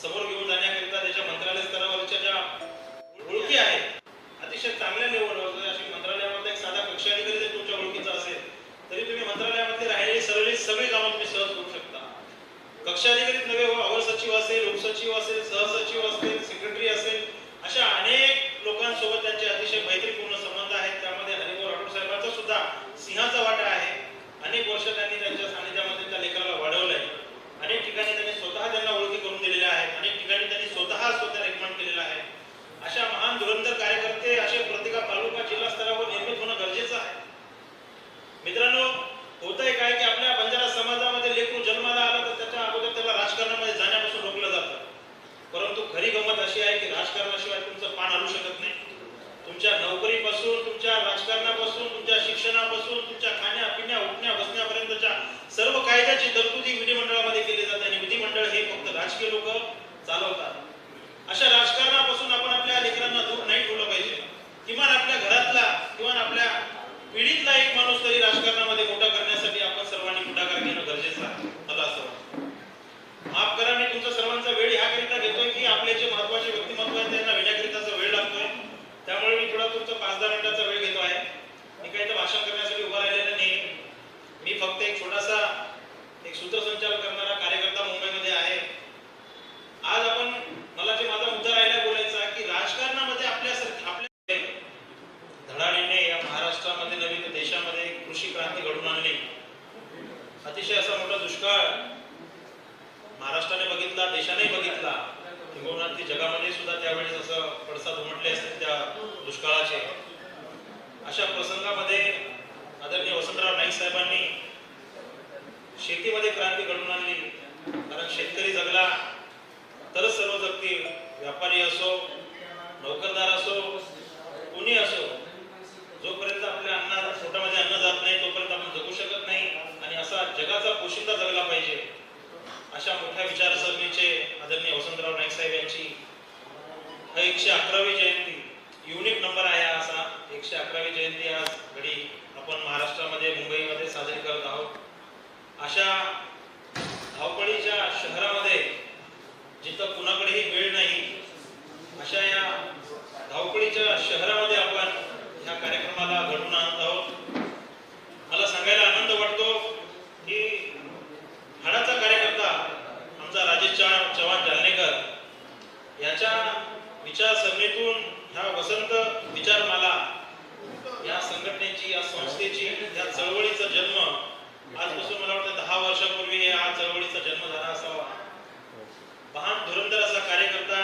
समोर घेऊन जाण्याकरिता त्याच्या मंत्रालय स्तरावरच्या ज्या ओळखी आहेत अतिशय चांगल्या लेवलवर म्हणजे अशी मंत्रालयामध्ये एक साधा कक्ष अधिकारी जर तुमच्या ओळखीचा असेल तरी तुम्ही मंत्रालयामध्ये राहिलेली सरळी सगळी कामं तुम्ही सहज करू शकता. कक्षाधिकारीत नव्हे हो अवर सचिव असेल उपसचिव असेल सहसचिव असेल सेक्रेटरी असेल अशा अनेक लोकांसोबत त्यांचे अतिशय मैत्रीपूर्ण संबंध आहेत. त्यामध्ये हरिभाऊ राठोड साहेबांचा सुद्धा सिंहाचा वाटा आहे. अनेक वर्ष त्यांनी त्यांच्या सानिध्यामध्ये त्या लेकराला वाढवलंय अनेक ठिकाणी त्यांनी स्वतः त्यांना ओळखी करून दिलेल्या आहेत अनेक ठिकाणी त्यांनी स्वतः स्वतः रेकमेंड केलेला आहे अशा कार्यकर्ते असे प्रत्येका तालुका जिल्हा स्तरावर निर्मित होणं गरजेचं आहे. मित्रांनो होतंय काय की आपल्या बंजारा समाजामध्ये लेकरू जन्माला आला तर त्याच्या अगोदर त्याला राजकारणामध्ये जाण्यापासून रोखलं जातं. परंतु खरी गंमत अशी आहे की राजकारणाशिवाय तुमचं पान हलू शकत नाही. तुमच्या नोकरीपासून तुमच्या राजकारणापासून तुमच्या शिक्षणापासून तुमच्या खाण्या पिण्या उठण्या बसण्यापर्यंतच्या सर्व कायद्याची तरतुदी विधिमंडळामध्ये केली जाते आणि विधिमंडळ हे फक्त राजकीय लोक चालवतात. अशा राजकारणापासून आपण आपल्या लेकरांना दूर नाही ठेवलं पाहिजे. किमान आपल्या घरातला किमान आपल्या पिढीतला एक माणूस तरी राजकारणामध्ये मोठा करण्यासाठी आपण सर्वांनी पुढाकार घेणं गरजेचं आहे. मला असं वाटतं. माफ करा मी तुमचा सर्वांचा वेळ ह्याकरिता घेतोय की आपले जे महत्त्वाचे व्यक्तिमत्व आहेत त्यांना विण्याकरिताचा वेळ लागतोय त्यामुळे मी थोडा तुमचा पाच दहा मिनिटाचा वेळ घेतो आहे. मी काही तर भाषण करण्यासाठी उभा राहिलेलं नाही मी फक्त एक छोटासा एक सूत्रसंचालन करणारा कार्यकर्ता मुंबईमध्ये आहे आज आपण मला जे माझा मुद्दा राहिला बोलायचा की राजकारणामध्ये आपल्यासारखे आपल्या धडाडीने या महाराष्ट्रामध्ये नव्हे तर देशामध्ये एक कृषी क्रांती घडून आणली अतिशय असा मोठा दुष्काळ महाराष्ट्राने बघितला देशाने बघितला किंबहुना ती जगामध्ये सुद्धा त्यावेळेस असं पडसाद उमटले असते त्या दुष्काळाचे अशा प्रसंगामध्ये आदरणीय वसंतराव नाईक साहेबांनी शेतीमध्ये क्रांती घडून आणली कारण शेतकरी जगला तरच सर्व जगतील व्यापारी असो नोकरदार असो कोणी असो जोपर्यंत आपल्या अन्ना पोटामध्ये अन्न जात नाही तोपर्यंत आपण जगू शकत नाही आणि असा जगाचा पोशिंदा जगला पाहिजे अशा मोठ्या विचारसरणीचे आदरणीय वसंतराव नाईक साहेब यांची एकशे अकरावी जयंती. युनिक नंबर आहे असा. एकशे अकरावी जयंती आज घडी आपण महाराष्ट्रामध्ये मुंबईमध्ये साजरी करत आहोत. अशा धावपळीच्या शहरामध्ये जिथं कुणाकडेही वेळ नाही अशा या धावपळीच्या शहरामध्ये आपण ह्या कार्यक्रमाला घडवून आणत आहोत मला सांगायला आनंद वाटतो की हाडाचा कार्यकर्ता आमचा राजेश चव्हाण चव्हाण जालनेकर याच्या विचारसरणीतून ह्या वसंत विचारमाला या संघटनेची या संस्थेची या चळवळीचा जन्म आजपासून मला वाटतं दहा वर्षापूर्वी या चळवळीचा जन्म झाला असावा. महान धुरंधर असा कार्यकर्ता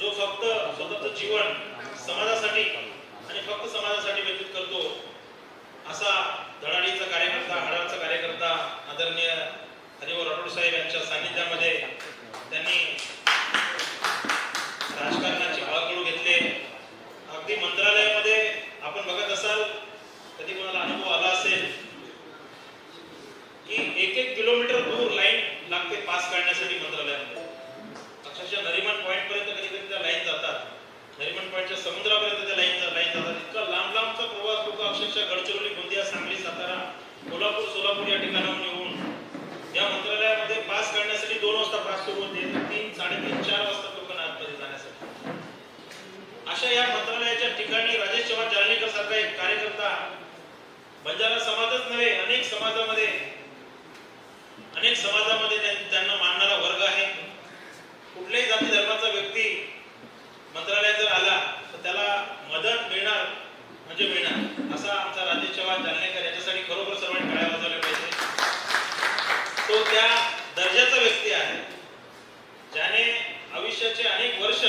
जो फक्त स्वतःच जीवन समाजासाठी आणि फक्त समाजासाठी व्यतीत करतो असा धडाडीचा कार्यकर्ता हडाचा कार्यकर्ता आदरणीय हरिभाऊ राठोड साहेब यांच्या सान्निध्यामध्ये त्यांनी राजकारणाचे बाळकडू घेतले. अगदी मंत्रालयामध्ये आपण बघत असाल कधी कोणाला अनुभव आला असेल की एक एक किलोमीटर दूर लाईन लागते पास काढण्यासाठी मंत्रालयामध्ये. अक्षरशः नरिमन पॉईंट पर्यंत कधी कधी त्या लाईन जातात. नरिमन पॉईंटच्या समुद्रापर्यंत त्या लाईन लाईन जातात. इतका लांब लांबचा प्रवास लोक अक्षरशः गडचिरोली गोंदिया सांगली सातारा कोल्हापूर सोलापूर या ठिकाणाहून येऊन या मंत्रालयामध्ये पास काढण्यासाठी दोन वाजता पास सुरू होते. तर तीन साडेतीन चार वाजता लोकांना आतमध्ये जाण्यासाठी. अशा या मंत्रालयाच्या ठिकाणी राजेश चव्हाण जालनेकर सारखा एक कार्यकर्ता बंजारा समाजच नव्हे अनेक समाजामध्ये अनेक समाजामध्ये त्यांना मानणारा वर्ग आहे. कुठल्याही जाती धर्माचा व्यक्ती मंत्रालयात जर आला तर त्याला मदत मिळणार म्हणजे मिळणार. असा आमचा राजेश चव्हाण जालनेकर याच्यासाठी खरोखर सर्वांनी टाळ्या वाजवल्या पाहिजे. तो त्या दर्जाचा व्यक्ती आहे. ज्याने आयुष्याचे अनेक वर्ष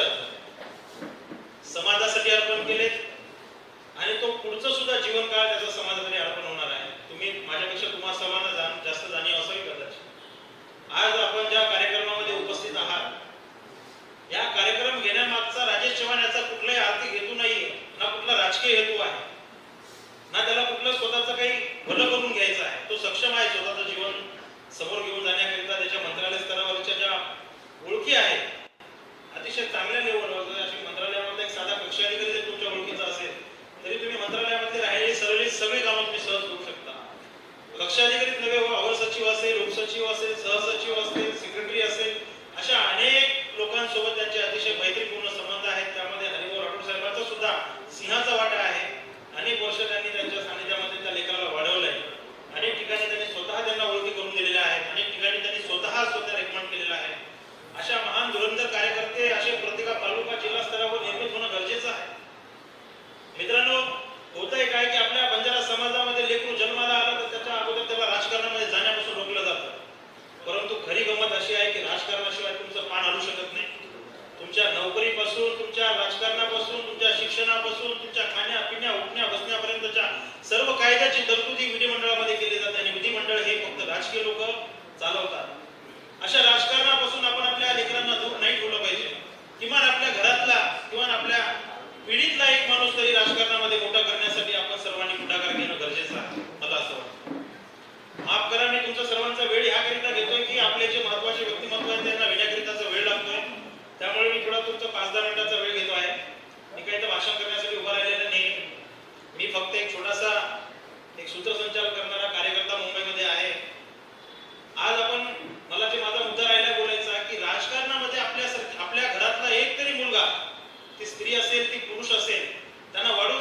समाजासाठी अर्पण केले आणि तो पुढचं सुद्धा जीवन काळ त्याचा समाजासाठी अर्पण होणार आहे. तुम्ही माझ्यापेक्षा तुम्हाला सर्वांना आज आपण ज्या कार्यक्रमामध्ये उपस्थित आहात या कार्यक्रम घेण्यामागचा राजेश चव्हाण याचा कुठलाही आर्थिक हेतू नाहीये ना कुठला राजकीय हेतू आहे ना त्याला कुठलं स्वतःचं काही भलं करून घ्यायचं आहे. तो सक्षम आहे स्वतःचं जीवन समोर घेऊन जाण्याकरिता त्याच्या मंत्रालय स्तरावरच्या ज्या ओळखी आहेत अतिशय चांगल्या लेवलवर अशी मंत्रालयामध्ये एक साधा कक्ष अधिकारी जर तुमच्या ओळखीचा असेल तरी तुम्ही मंत्रालयामध्ये राहिलेली सरळी सगळी कामं तुम्ही सहज करू शकता. कक्ष नव्हे हो असेल उपसचिव असेल सहसचिव असतील सेक्रेटरी असेल अशा अनेक लोकांसोबत त्यांचे अतिशय मैत्रीपूर्ण संबंध आहेत. त्यामध्ये हरिभाऊ राठोड साहेबांचा सुद्धा सिंहाचा वाटा आहे. अनेक वर्ष त्यांनी गरजेचं आहे. मला असं वाटतं. माफ करा मी तुमचा सर्वांचा वेळ ह्याकरिता घेतोय की आपले जे महत्त्वाचे व्यक्तिमत्व आहेत त्यांना येण्याकरिताचा वेळ लागतोय. त्यामुळे मी थोडा तुमचा पाच दहा मिनिटाचा वेळ घेतो आहे. मी काही तर भाषण करण्यासाठी उभा राहिलेला नाही. मी फक्त एक छोटासा एक सूत्रसंचालन करणारा कार्यकर्ता मुंबईमध्ये आहे. आज आपण मला जे माझा मुद्दा राहिला बोलायचा की राजकारणामध्ये आपल्या आपल्या घरातला एक तरी मुलगा ती स्त्री असेल ती पुरुष असेल त्यांना वाढू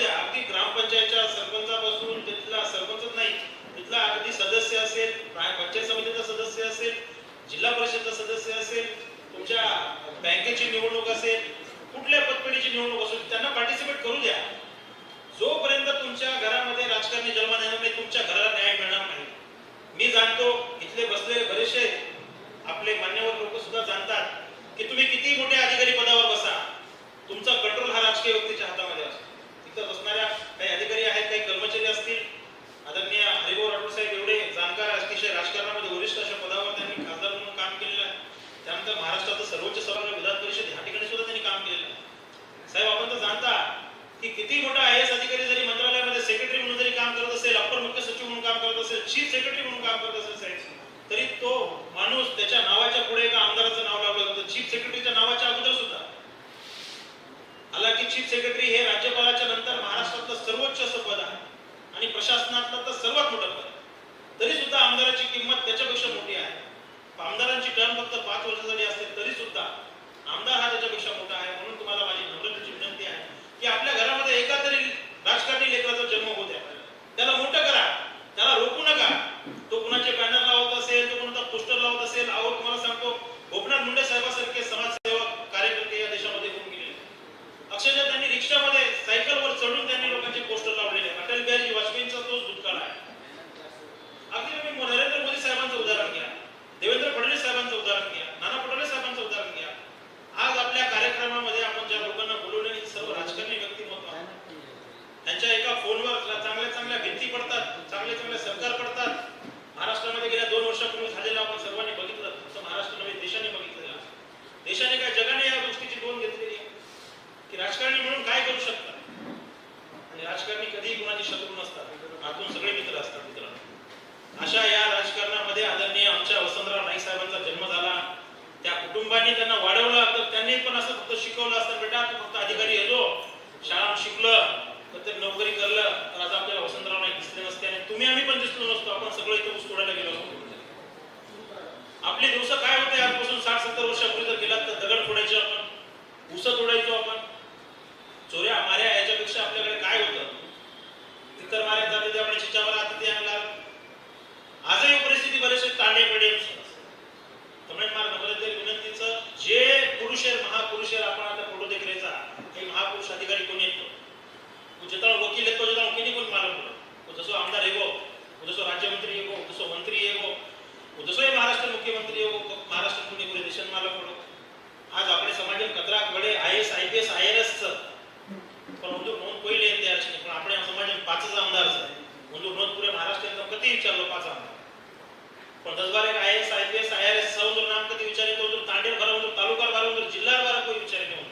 सरपंचापासून तिथला सरपंचच नाही तिथला अगदी सदस्य असेल पंचायत समितीचा सदस्य असेल जिल्हा परिषदचा सदस्य असेल तुमच्या बँकेची निवडणूक असेल कुठल्या पतपेढीची निवडणूक असेल त्यांना पार्टिसिपेट करू द्या. जोपर्यंत तुमच्या घरामध्ये राजकारणी जन्म येणार नाही तुमच्या घराला न्याय मिळणार नाही मी जाणतो इथले बसलेले बरेचसे आपले मान्यवर लोक सुद्धा जाणतात की तुम्ही किती मोठे अधिकारी पदावर बसा तुमचा कंट्रोल हा राजकीय व्यक्तीच्या हातामध्ये असतो तिथं बसणाऱ्या काही अधिकारी आहेत काही कर्मचारी असतील आदरणीय हरिभाऊ राठोड साहेब एवढे जाणकार अतिशय राजकारणामध्ये वरिष्ठ अशा पदावर त्यांनी खासदार म्हणून काम केलेलं आहे त्यानंतर महाराष्ट्राचं सर्वोच्च सभा विधान परिषद ह्या ठिकाणी सुद्धा त्यांनी काम केलेलं आहे साहेब आपण तर जाणता की किती मोठा आय एस अधिकारी जरी मंत्रालयामध्ये सेक्रेटरी म्हणून जरी काम करत असेल अप्पर मुख्य सचिव म्हणून काम करत असेल चीफ सेक्रेटरी म्हणून काम करत असेल साहेब तरी तो माणूस त्याच्या नावाच्या पुढे एका आमदाराचं नाव लावलं जातं चीफ सेक्रेटरीच्या नावाच्या अगोदर सुद्धा. हालाकी चीफ सेक्रेटरी हे राज्यपालाच्या नंतर महाराष्ट्रातलं सर्वोच्च असं पद आहे आणि प्रशासनातलं तर सर्वात मोठं पद तरी सुद्धा आमदाराची किंमत त्याच्यापेक्षा मोठी आहे. आमदारांची टर्म फक्त पाच वर्षासाठी असते तरी सुद्धा आमदार हा त्याच्यापेक्षा मोठा आहे म्हणून तुम्हाला माझी नम्रतेची की आपल्या घरामध्ये एका तरी राजकारणी लेकराचा जन्म होऊ द्या त्याला मोठं करा त्याला रोखू नका तो कुणाचे बॅनर लावत असेल तो कोणाचा पोस्टर लावत असेल आवड तुम्हाला सांगतो गोपनाथ मुंडे साहेबासारखे समाजसेवक कार्यकर्ते या देशामध्ये होऊन गेले अक्षरशः त्यांनी रिक्षामध्ये सायकलवर चढून त्यांनी लोकांचे पोस्टर लावलेले आहेत. अटल बिहारी वाजपेयींचा तोच भूतकाळ आहे अगदी तुम्ही नरेंद्र मोदी साहेबांचं उदाहरण घ्या देवेंद्र फडणवीस साहेबांचं उदाहरण घ्या नाना पटोले साहेबांचं उदाहरण घ्या आज आपल्या कार्यक्रमामध्ये आपण ज्या लोकांना बोलवले हे सर्व राजकारणी व्यक्तिमत्व आहेत. त्यांच्या एका फोनवर चांगल्या चांगल्या भिंती पडतात चांगले चांगले सरकार पडतात. महाराष्ट्रामध्ये गेल्या दोन वर्षापूर्वी झालेलं आपण सर्वांनी बघितलं फक्त महाराष्ट्र नव्हे देशाने बघितलेलं देशाने काय जगाने या गोष्टीची नोंद घेतलेली आहे? की राजकारणी म्हणून काय करू शकतात? आणि राजकारणी कधीही कुणाचे शत्रू नसतात आतून सगळे मित्र असतात मित्रांनो. अशा या राजकारणामध्ये आदरणीय आमच्या वसंतराव नाईक साहेबांचा जन्म झाला. त्या कुटुंबाने त्यांना वाढवलं तर त्यांनी पण असं फक्त शिकवलं असतं बेटा तू फक्त अधिकारी येतो नोकरी करलं तर आता आपल्याला वसंतराव नाही दिसले नसते आणि तुम्ही आम्ही पण दिसलो नसतो. आपण सगळं इथं ऊस तोडायला गेलो असतो. आपले दिवस काय होते? आजपासून साठ सत्तर वर्षापूर्वी जर गेलात तर दगड फोडायचो आपण ऊस तोडायचो आपण. चोऱ्या माऱ्या આઈપીએસ આઈઆરએસ સર પણ હું જો કોઈ લે તૈયાર છે પણ આપણે સમાજે પાંચ જ આમદાર છે હું જો નોંધ પૂરે મહારાષ્ટ્રની તો કદી વિચારલો પાંચ આમદાર પણ દસ બાર એક આઈએસ આઈપીએસ આઈઆરએસ સૌ જો નામ કદી વિચારે તો તાંडेल भरा होतो तालुका भरा होतो जिल्हा भरा कोई विचारे नाही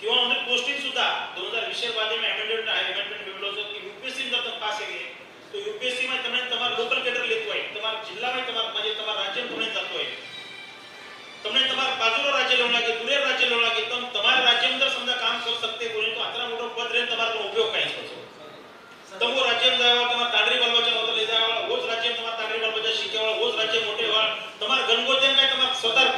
किंवा म्हणजे पोस्टिंग सुद्धा दोन हजार वीस बादे में છે કે યુપીએસસી નો તમે પાસ તો યુપીએસસી માં તમે તમાર લોકલ કેડર લેતું હોય તમાર જિલ્લા માં તમાર મજે શકતે બોલે તો આટલા મોટો પદ રહે તમારો ઉપયોગ કઈ છો? તમો રાજ્ય જાવા તમાર તાંડરી બલવચન હોતો લઈ જાવા રોજ રાજ્ય તમાર તાંડરી બલવચન શીખેવા રોજ રાજ્ય મોટેવા તમાર ગણગોચન કઈ તમાર સતર